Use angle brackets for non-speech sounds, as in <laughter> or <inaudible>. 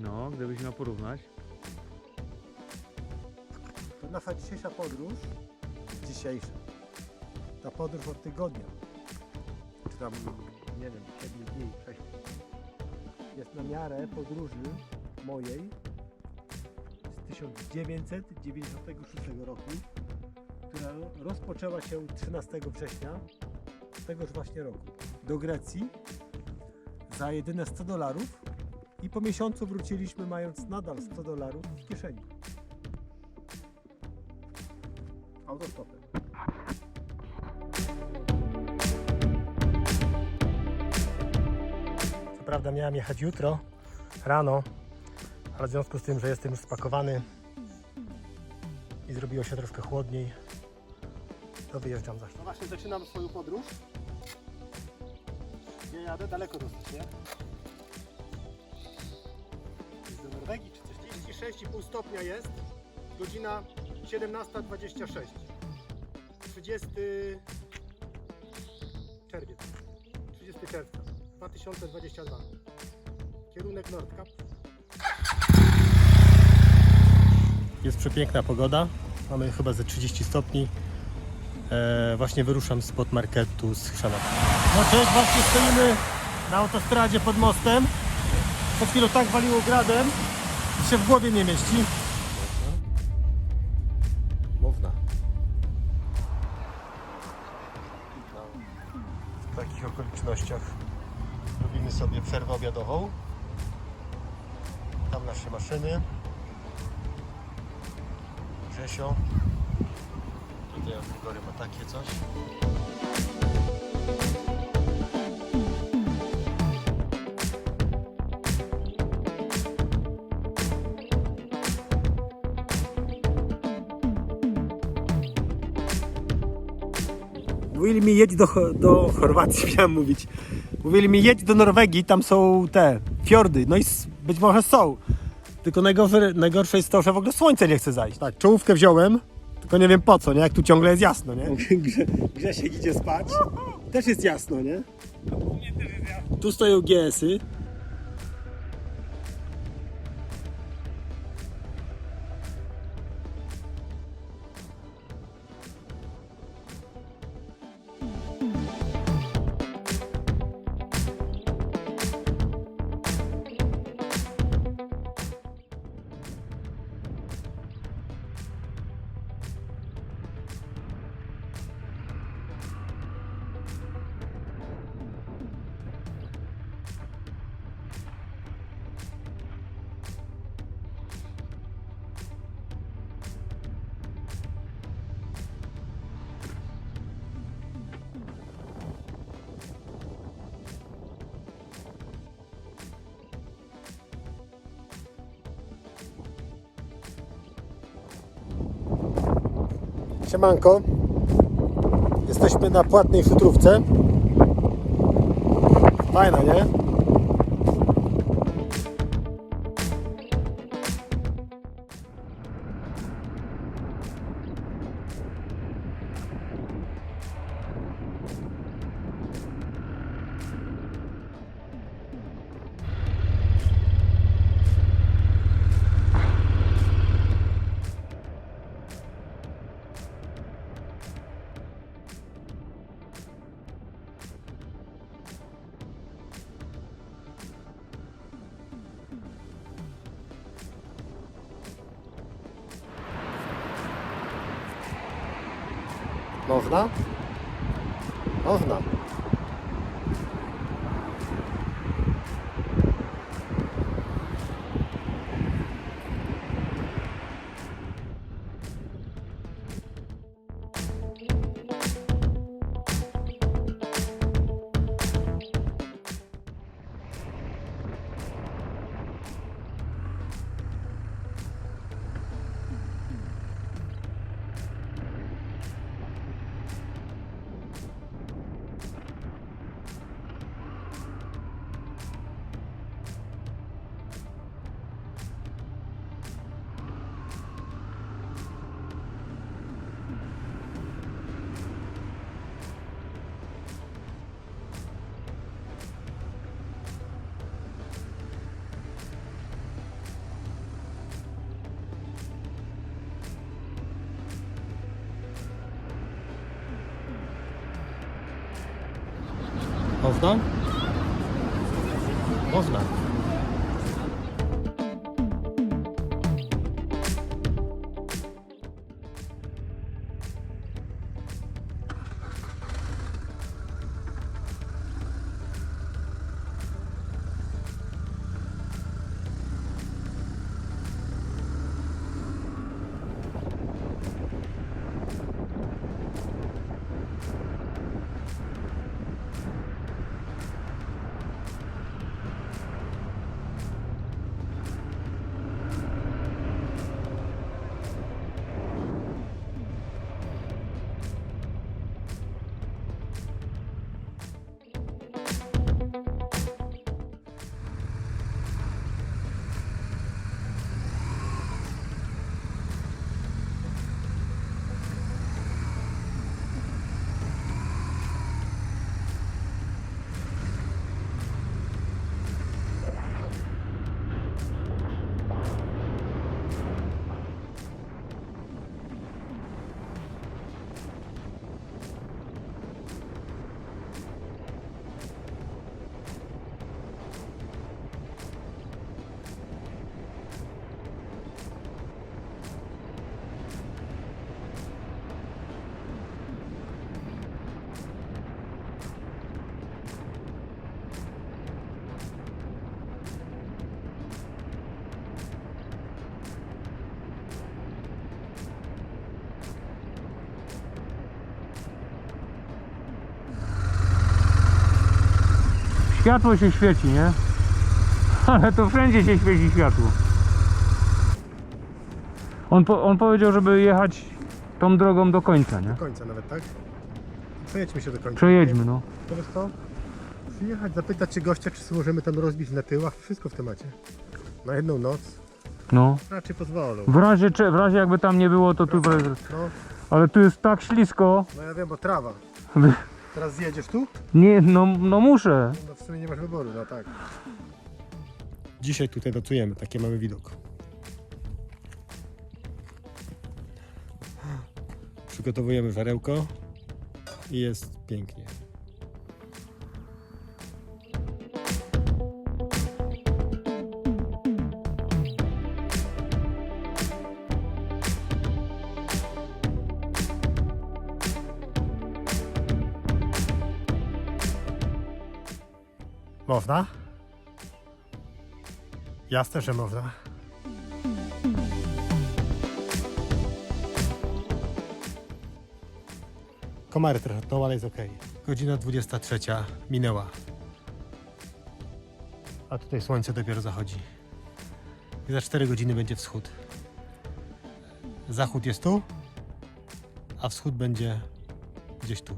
No, gdybyś miał porównać. To nasza dzisiejsza podróż, dzisiejsza, ta podróż od tygodnia, czy tam, nie wiem, 7 dni, 6, jest na miarę podróży mojej z 1996 roku, która rozpoczęła się 13 września tegoż właśnie roku do Grecji za jedyne 100 dolarów i po miesiącu wróciliśmy mając nadal 100 dolarów w kieszeni. Autostopem. Co prawda miałem jechać jutro, rano, ale w związku z tym, że jestem już spakowany i zrobiło się troszkę chłodniej, to wyjeżdżam za chwilę. No właśnie zaczynam swoją podróż. Ja jadę daleko dosyć, nie? 6,5 stopnia jest, godzina 17.26, 30 czerwiec, 30 czerwca 2022, kierunek Nordkap. Jest przepiękna pogoda, mamy chyba ze 30 stopni. Eee, właśnie wyruszam spod marketu z Chrzana. No cześć, właśnie stoimy na autostradzie pod mostem. Przed chwilą tak waliło gradem, się w głowie nie mieści. Można. W takich okolicznościach robimy sobie przerwę obiadową. Tam nasze maszyny. Grzesio. Tutaj Grigory ma takie coś. Mówili mi jedź do, do Chorwacji, <laughs> miałem mówić. Mówili mi jedź do Norwegii, tam są te fiordy, no i być może są. Tylko najgorsze, najgorsze jest to, że w ogóle słońce nie chce zajść. Tak, czołówkę wziąłem, tylko nie wiem po co, nie? Jak tu ciągle jest jasno, nie? <laughs> Grze, Grzesiek idzie spać. <laughs> Też jest jasno, nie? Tu stoją GS-y. Siemanko. Jesteśmy na płatnej szutrówce. Fajna, nie? Można? Można. Można? Można. Światło się świeci, nie? Ale to wszędzie się świeci światło. On, po, on powiedział, żeby jechać tą drogą do końca, nie? Do końca nawet, tak? Przejedźmy się do końca. Przejedźmy, no. Wiesz co? Przyjechać, zapytać się gościa, czy możemy tam rozbić na tyłach. Wszystko w temacie. Na jedną noc. No. Raczej pozwolą. W razie, cze- w razie jakby tam nie było, to tu... No, Ale tu jest tak ślisko. no ja wiem, bo trawa. <laughs> Teraz zjedziesz tu? Nie, no, no muszę. No w sumie nie masz wyboru, no tak. Dzisiaj tutaj nocujemy, taki mamy widok. Przygotowujemy żarełko i jest pięknie. Można? Jasne, że można. Komary trochę tną, ale jest ok. Godzina 23 minęła. A tutaj słońce dopiero zachodzi. I za 4 godziny będzie wschód. Zachód jest tu, a wschód będzie gdzieś tu.